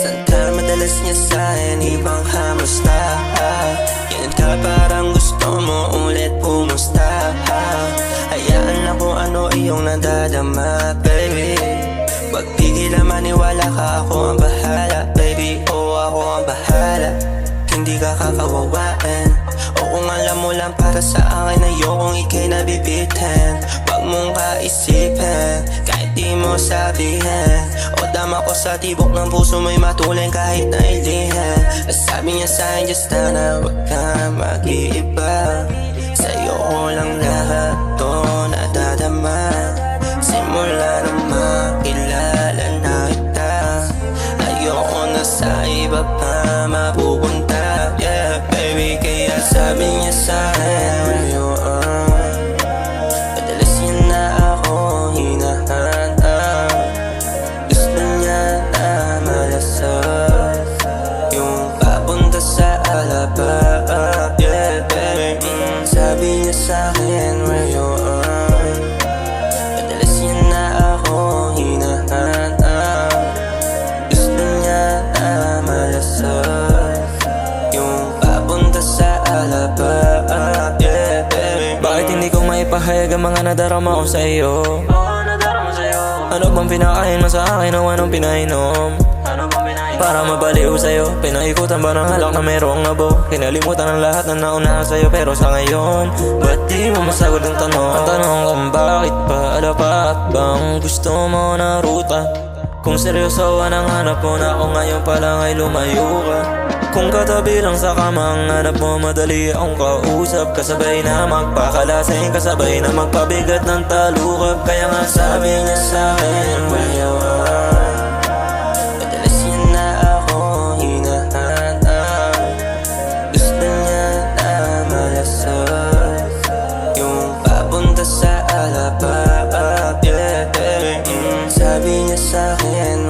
Santar madalas niya sa'kin ibang hamusta Yan ka gusto mo ulit pumusta. Hayaan lang kung ano iyong nadadama baby? Wag tigil na ka ako bahala baby? Oh, ako ang bahala. Hindi ka kakawawain mo lang para sa akin Ayokong ikay nabibitin. Wag mong kaisipin Kahit di mo sabihin. O dama ko sa tibok ng puso mo'y matulin Kahit na ilihin. Sabi niya sa'kin just na na Wag ka mag-iiba. Sa'yo ko lang lahat to nadadama. Simula na makilala na kita. Ayoko na sa iba pa mapupunta sa alaba Yeah, baby, mm, sabi niya sa'kin Where you are Madalas niya na ako hinahanap Gusto niya na malasap Yung papunta sa alaba Yeah, baby Bakit hindi ko maipahayag ang mga nadarama ko sa iyo? Ano bang pinakain mo sa akin o anong pinainom? Para mabaliw sa'yo Pinaikutan ba ng halak na mayroong abo? Kinalimutan ang lahat na nauna sa'yo Pero sa ngayon Ba't di mo masagot ang tanong? Ang tanong kung bakit pa alapat Bang gusto mo na ruta? Kung seryoso ang hanap mo na ako ngayon pa lang ay lumayo ka Kung katabi lang sa kama ang hanap mo Madali akong kausap Kasabay na magpakalasing Kasabay na magpabigat ng talukap Kaya nga sabi niya sa'kin Where you Sabi niya sa'kin